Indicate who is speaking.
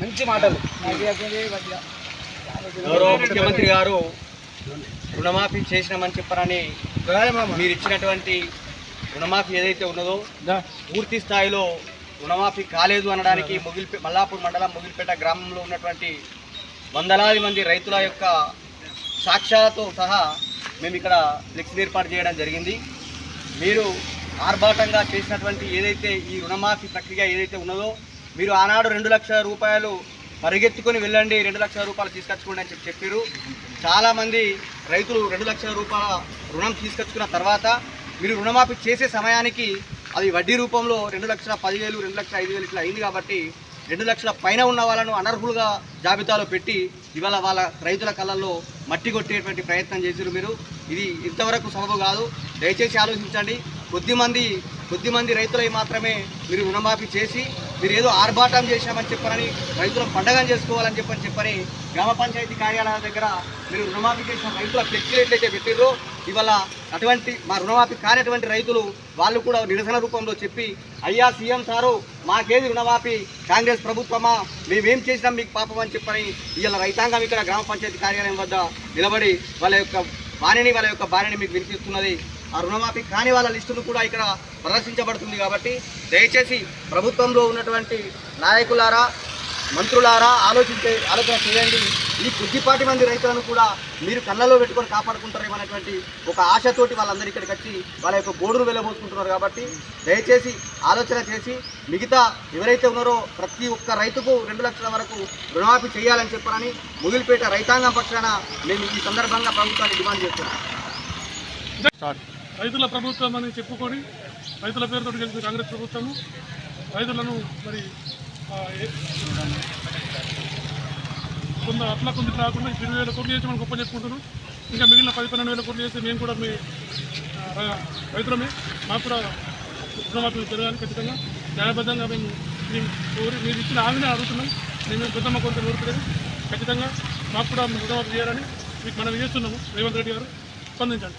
Speaker 1: మంచి మాటలు.
Speaker 2: గౌరవ ముఖ్యమంత్రి గారు రుణమాఫీ చేసినామని చెప్పారని మీరు ఇచ్చినటువంటి రుణమాఫీ ఏదైతే ఉన్నదో పూర్తి స్థాయిలో రుణమాఫీ కాలేదు అనడానికి ముగిల్పే మల్లాపూర్ మండలం ముగిల్పేట గ్రామంలో ఉన్నటువంటి వందలాది మంది రైతుల యొక్క సాక్ష్యాలతో సహా మేము ఇక్కడ ఫ్లెక్స్ ఏర్పాటు చేయడం జరిగింది. మీరు ఆర్భాటంగా చేసినటువంటి ఏదైతే ఈ రుణమాఫీ ప్రక్రియ ఏదైతే ఉన్నదో మీరు ఆనాడు రెండు లక్షల రూపాయలు పరిగెత్తుకొని వెళ్ళండి రెండు లక్షల రూపాయలు తీసుకొచ్చుకోండి అని చెప్పి చెప్పారు చాలామంది రైతులు రెండు లక్షల రూపాయల రుణం తీసుకొచ్చుకున్న తర్వాత మీరు రుణమాఫీ చేసే సమయానికి అది వడ్డీ రూపంలో రెండు లక్షల పదివేలు రెండు లక్షల ఐదు వేలు ఇట్లా అయింది కాబట్టి రెండు లక్షల పైన ఉన్న వాళ్ళను అనర్హులుగా జాబితాలో పెట్టి ఇవాళ వాళ్ళ రైతుల కళ్ళల్లో మట్టి కొట్టేటువంటి ప్రయత్నం చేశారు మీరు. ఇది ఇంతవరకు సబబు కాదు. దయచేసి ఆలోచించండి. కొద్దిమంది కొద్దిమంది రైతులై మాత్రమే మీరు రుణమాఫీ చేసి మీరు ఏదో ఆర్భాటం చేశామని చెప్పారని రైతులను పండగం చేసుకోవాలని చెప్పని చెప్పని గ్రామ పంచాయతీ కార్యాలయాల దగ్గర మీరు రుణమాఫీ చేసిన రైతుల ఫ్లెక్సీలు ఎట్లయితే పెట్టిరో ఇవాళ అటువంటి మా రుణమాఫీ కానటువంటి రైతులు వాళ్ళు కూడా నిరసన రూపంలో చెప్పి అయ్యా సీఎం సారు మాకేది రుణమాఫీ? కాంగ్రెస్ ప్రభుత్వమా? మేమేం చేసినాం మీకు పాపం అని చెప్పని ఇవాళ రైతాంగం ఇక్కడ గ్రామ పంచాయతీ కార్యాలయం వద్ద నిలబడి వాళ్ళ యొక్క బాణిని వాళ్ళ యొక్క భార్యని మీకు వినిపిస్తున్నది. ఆ రుణమాఫీ కాని వాళ్ళ లిస్టును కూడా ఇక్కడ ప్రదర్శించబడుతుంది కాబట్టి దయచేసి ప్రభుత్వంలో ఉన్నటువంటి నాయకులారా మంత్రులారా ఆలోచించే ఆలోచన చేయండి. ఈ కొద్దిపాటి మంది రైతులను కూడా మీరు కళ్ళలో పెట్టుకొని కాపాడుకుంటారేమనేటువంటి ఒక ఆశతోటి వాళ్ళందరూ ఇక్కడికి వచ్చి వాళ్ళ యొక్క బోర్డును వెళ్ళబోసుకుంటున్నారు కాబట్టి దయచేసి ఆలోచన చేసి మిగతా ఎవరైతే ఉన్నారో ప్రతి ఒక్క రైతుకు రెండు లక్షల వరకు రుణమాఫీ చేయాలని చెప్పారని ముగిలిపేట రైతాంగం పక్షాన మేము ఈ సందర్భంగా ప్రభుత్వాన్ని డిమాండ్ చేస్తున్నాం.
Speaker 3: రైతుల ప్రభుత్వం అని చెప్పుకొని రైతుల పేరుతో గెలిచిన కాంగ్రెస్ ప్రభుత్వము. రైతులను మరి కొంత అట్లా కొంత రాకుండా ఇరవై వేల కోట్లు చేసి మనం గొప్ప చెప్పుకుంటున్నాం. ఇంకా మిగిలిన పది పన్నెండు వేల కోట్లు చేస్తే మేము కూడా మీ రైతులమే. మాకు కూడా రుణమాఫీ జరగాలి ఖచ్చితంగా. న్యాయబద్ధంగా మేము మేము కోరి మీరు ఇచ్చిన హామీని అడుగుతున్నాం. మేము పెద్దమ్మ కొంత కోరుకోలేదు ఖచ్చితంగా మాకు కూడా రుణమాఫీ చేయాలని మీకు మనం చేస్తున్నాము. రేవంత్ రెడ్డి గారు స్పందించండి.